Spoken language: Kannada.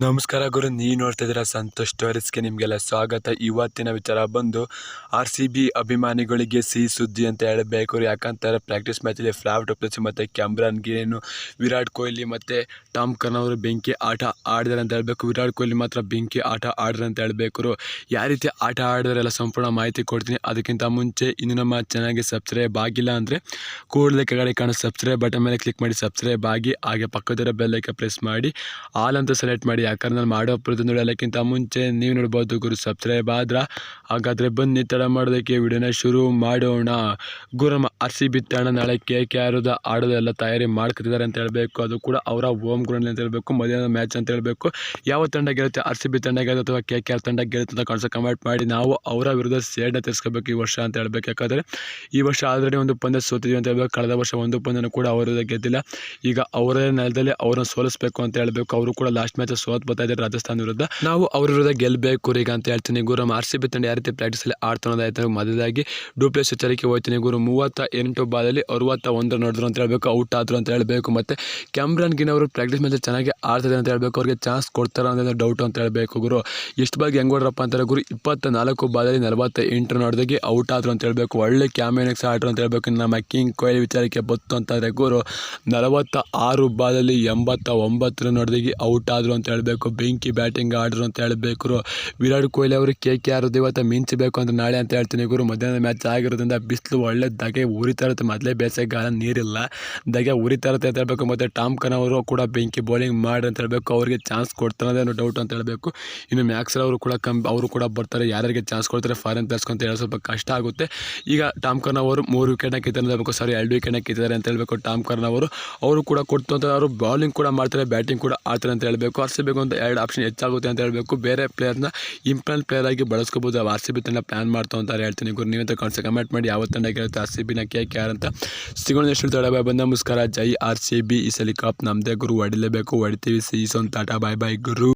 ನಮಸ್ಕಾರ ಗುರು ನೀವು ನೋಡ್ತಾ ಇದ್ದೀರಾ ಸಂತೋಷ್ ಸ್ಟೋರೀಸ್ಗೆ ನಿಮಗೆಲ್ಲ ಸ್ವಾಗತ. ಇವತ್ತಿನ ವಿಚಾರ ಬಂದು, ಆರ್ ಸಿ ಬಿ ಅಭಿಮಾನಿಗಳಿಗೆ ಸಿಹಿ ಸುದ್ದಿ ಅಂತ ಹೇಳಬೇಕು. ಯಾಕಂತಾರೆ ಪ್ರಾಕ್ಟೀಸ್ ಮ್ಯಾಚಲ್ಲಿ ಫ್ಲಾಪ್ ಟೊಪ್ಲಸಿ ಮತ್ತು ಕ್ಯಾಮ್ರಾನ್, ಗೇನು, ವಿರಾಟ್ ಕೊಹ್ಲಿ ಮತ್ತು ಟಾಮ್ ಕರ್ನ್ ಅವರು ಬೆಂಕಿ ಆಟ ಆಡಿದಾರೆ ಅಂತ ಹೇಳಬೇಕು. ವಿರಾಟ್ ಕೊಹ್ಲಿ ಮಾತ್ರ ಬೆಂಕಿ ಆಟ ಆಡಿದ್ರೆ ಅಂತ ಹೇಳಬೇಕು. ಯಾವ ರೀತಿ ಆಟ ಆಡಿದಾರೆಲ್ಲ ಸಂಪೂರ್ಣ ಮಾಹಿತಿ ಕೊಡ್ತೀನಿ. ಅದಕ್ಕಿಂತ ಮುಂಚೆ ಇನ್ನು ನಮ್ಮ ಚೆನ್ನಾಗಿ ಸಬ್ಸ್ಕ್ರೈಬ್ ಆಗಿಲ್ಲ ಅಂದರೆ ಕೂಡಲೇ ಕೆಳಗಡೆ ಕಾಣೋ ಸಬ್ಸ್ಕ್ರೈಬ್ ಬಟನ್ ಮೇಲೆ ಕ್ಲಿಕ್ ಮಾಡಿ ಸಬ್ಸ್ಕ್ರೈಬ್ ಆಗಿ ಹಾಗೆ ಪಕ್ಕದಲ್ಲಿರೋ ಬೆಲ್ಲೈಕೆ ಪ್ರೆಸ್ ಮಾಡಿ ಆಲ್ ಅಂತ ಸೆಲೆಕ್ಟ್ ಮಾಡಿ ಯಾಕಂದ್ರೆ ನಾನು ಮಾಡೋ ಪ್ರತಿಯೊಂದು ನೋಡೋಕ್ಕಿಂತ ಮುಂಚೆ ನೀವು ನೋಡ್ಬೋದು, ಗುರು ಸಬ್ಸ್ಕ್ರೈಬ್ ಆದ್ರೆ ಹಾಗಾದರೆ ಬನ್ನಿ, ತಡ ಮಾಡೋದಕ್ಕೆ ವಿಡಿಯೋನ ಶುರು ಮಾಡೋಣ. ಗುರುಮ ಆರ್ ಸಿ ನಾಳೆ ಕೆ ಕೆ ಆರ್ದ ಆಡೋದೆಲ್ಲ ತಯಾರಿ ಮಾಡ್ಕೊತಿದ್ದಾರೆ ಅಂತ ಹೇಳಬೇಕು. ಅದು ಕೂಡ ಅವರ ಹೋಮ್ ಗ್ರೌಂಡ್ ಅಂತ ಹೇಳಬೇಕು ಮಧ್ಯಾಹ್ನ ಮ್ಯಾಚ್ ಅಂತ ಹೇಳಬೇಕು. ಯಾವ ತಂಡ ಗೆಲ್ಲುತ್ತೆ, ಆರ್ ಸಿ ಬಿ ತಂಡ ಗೆಲ್ಲುತ್ತೆ ಅಥವಾ ಕೆ ಕೆ ಆರ್ ತಂಡ ಗೆಲ್ಲುತ್ತೆ ಅಂತ ಕಾಣಿಸೋ ಕಮೆಂಟ್ ಮಾಡಿ, ನಾವು ಅವರ ವಿರುದ್ಧ ಸೇಡ್ನ ತರಿಸ್ಕೋಬೇಕು ಈ ವರ್ಷ ಅಂತ ಹೇಳ್ಬೇಕು. ಯಾಕಂದರೆ ಈ ವರ್ಷ ಆಲ್ರೆಡಿ ಒಂದು ಪಂದ್ಯ ಸೋತಿದ್ವಿ ಅಂತ ಹೇಳಬೇಕು. ಕಳೆದ ವರ್ಷ ಒಂದು ಪಂದ್ಯನೂ ಕೂಡ ಅವರ ಗೆದ್ದಿಲ್ಲ. ಈಗ ಅವರ ನೆಲದಲ್ಲಿ ಅವ್ರನ್ನ ಸೋಲಿಸಬೇಕು ಅಂತ ಹೇಳಬೇಕು. ಅವರು ಕೂಡ ಲಾಸ್ಟ್ ಮ್ಯಾಚ್ ಸೋತ್ ಬರ್ತಾ ಇದ್ದಾರೆ ರಾಜಸ್ಥಾನ ವಿರುದ್ಧ. ನಾವು ಅವ್ರ ವಿರುದ್ಧ ಗೆಲ್ಬೇಕು ಈಗ ಅಂತ ಹೇಳ್ತೀನಿ. ಗುರು ಆರ್ ಸಿ ಬಿ ತಂಡ ಯಾವ ರೀತಿ ಪ್ರಾಕ್ಟೀಸಲ್ಲಿ ಆಡ್ತಾನೋದಾಯ್ತು ಮೊದಲಾಗಿ ಡೂಪ್ಲೇಸ್ ಎಚ್ಚರಿಕೆ ಹೋಗ್ತೀನಿ ಗುರು ಮೂವತ್ತ ಎಂಟು ಬಾಲಲ್ಲಿ ಅರವತ್ತ ಒಂದು ನೋಡಿದ್ರು ಅಂತ ಹೇಳ್ಬೇಕು, ಔಟ್ ಆದ್ರು ಅಂತ ಹೇಳಬೇಕು. ಮತ್ತೆ ಕ್ಯಾಮ್ರಾನ್ ಗಿನ್ ಅವರು ಪ್ರಾಕ್ಟೀಸ್ ಮ್ಯಾಚ್ ಚೆನ್ನಾಗಿ ಆಡ್ತಿದ್ದಾರೆ ಅಂತ ಹೇಳ್ಬೇಕು. ಅವ್ರಿಗೆ ಚಾನ್ಸ್ ಕೊಡ್ತಾರ ಅಂತ ಡೌಟ್ ಅಂತ ಹೇಳಬೇಕು ಗುರು. ಎಷ್ಟು ಬಾಗಿ ಹೆಂಗ್ ಹೊಡ್ರಪ್ಪ ಅಂತಾರೆ ಗುರು ಇಪ್ಪತ್ತ ನಾಲ್ಕು ಬಾಲಲ್ಲಿ ನಲವತ್ತ ಎಂಟು ನೋಡಿದಾಗೆ ಔಟ್ ಆದ್ರು ಅಂತ ಹೇಳ್ಬೇಕು. ಒಳ್ಳೆ ಕ್ಯಾಮ್ರನ್ಸ್ ಆಡ್ರು ಅಂತ ಹೇಳ್ಬೇಕು. ನಮ್ಮ ಕಿಂಗ್ ಕೊಹ್ಲಿ ವಿಚಾರಕ್ಕೆ ಬತ್ತು ಅಂತಂದರೆ ಗುರು ನಲವತ್ತ ಆರು ಬಾಲಲ್ಲಿ ಎಂಬತ್ತ ಒಂಬತ್ತರ ನೋಡಿದಾಗೆ ಔಟ್ ಆದ್ರು ಅಂತ ಹೇಳಬೇಕು. ಬೆಂಕಿ ಬ್ಯಾಟಿಂಗ್ ಆಡ್ರು ಅಂತ ಹೇಳಬೇಕು ವಿರಾಟ್ ಕೊಹ್ಲಿ ಅವರು ಕೆ ಕೆ ಆರ್ ಇವತ್ತು ಮಿಂಚಬೇಕು ಅಂತ ನಾಳೆ ಅಂತ ಹೇಳ್ತೀನಿ ಗುರು. ಮಧ್ಯಾಹ್ನ ಮ್ಯಾಚ್ ಆಗಿರೋದ್ರಿಂದ ಬಿಸಿಲು ಒಳ್ಳೆ ದಗೆ ಉರಿತಾ ಇರುತ್ತೆ. ಮೊದಲೇ ಬೇಸಿಗೆಗಾಲ ನೀರಿಲ್ಲ. ದಗೆ ಉರಿತಾ ಇರುತ್ತೆ ಅಂತ ಹೇಳಬೇಕು. ಮತ್ತು ಟಾಮ್ ಖನ್ ಅವರು ಕೂಡ ಬೆಂಕಿ ಬೌಲಿಂಗ್ ಮಾಡಿ ಅಂತ ಹೇಳಬೇಕು. ಅವರಿಗೆ ಚಾನ್ಸ್ ಕೊಡ್ತಾರೆ ಅನ್ನೋ ಡೌಟ್ ಅಂತ ಹೇಳಬೇಕು. ಇನ್ನು ಮ್ಯಾಕ್ಸರ್ ಅವರು ಕೂಡ ಕಮ್ ಅವರು ಕೂಡ ಬರ್ತಾರೆ. ಯಾರ್ಯಾರಿಗೆ ಚಾನ್ಸ್ ಕೊಡ್ತಾರೆ ಫಾರಿನ್ ಪ್ಲೇಸ್ಗೆ ಅಂತ ಹೇಳಿ ಸ್ವಲ್ಪ ಕಷ್ಟ ಆಗುತ್ತೆ. ಈಗ ಟಾಮ್ ಖನ್ ಅವರು ಮೂರು ವಿಕೆಟ್ನ ಕಿತ್ತಾರೆ ಹೇಳ್ಬೇಕು. ಸಾರಿ ಎರಡು ವಿಕೆಟ್ನ ಕಿತ್ತಿದ್ದಾರೆ ಅಂತ ಹೇಳಬೇಕು. ಟಾಮ್ ಖನ್ ಅವರು ಅವರು ಕೂಡ ಕೊಡ್ತು ಅಂತ ಅವರು ಬೌಲಿಂಗ್ ಕೂಡ ಮಾಡ್ತಾರೆ ಬ್ಯಾಟಿಂಗ್ ಕೂಡ ಆಡ್ತಾರೆ ಅಂತ ಹೇಳಬೇಕು. ಆರ್ ಬಿಗೆ ಒಂದು ಎರಡು ಆಪ್ಷನ್ ಹೆಚ್ಚಾಗುತ್ತೆ ಅಂತ ಹೇಳಬೇಕು. ಬೇರೆ ಪ್ಲೇಯರ್ನ ಇಂಪ್ಲಾಂಟ್ ಪ್ಲೇಯರ್ ಆಗಿ ಬಳಸ್ಕೋಬೋದು. ಆರ್ ಸಿ ಬಿ ತಂಡ ಪ್ಲಾನ್ ಮಾಡ್ತಾ ಅಂತ ಹೇಳ್ತೀನಿ. ಗುರು, ನೀವಂತ ಕಾಣಿಸಿ ಕಮೆಂಟ್ ಮಾಡಿ. ಯಾವ ತಂಡ ಕೇಳುತ್ತೆ ಆರ್ ಸಿ ಬಿನ ಕೆ ಕೆ ಆರ್ ಅಂತ. ಸಿಗೋಣ ಎಷ್ಟು ತಡ ಬಾಯ್ ಬಂದ ನಮಸ್ಕಾರ ಜೈ ಆರ್ ಸಿ ಬಿ ಈ ಸಲಿ ಕಪ್ ನಮ್ಮದೇ ಗುರು. ಹೊಡಿಲೇಬೇಕು. ಹೊಡಿತೀವಿ. ಸೀಸನ್ ಟಾಟಾ ಬಾಯ್ ಬಾಯ್ ಗುರು.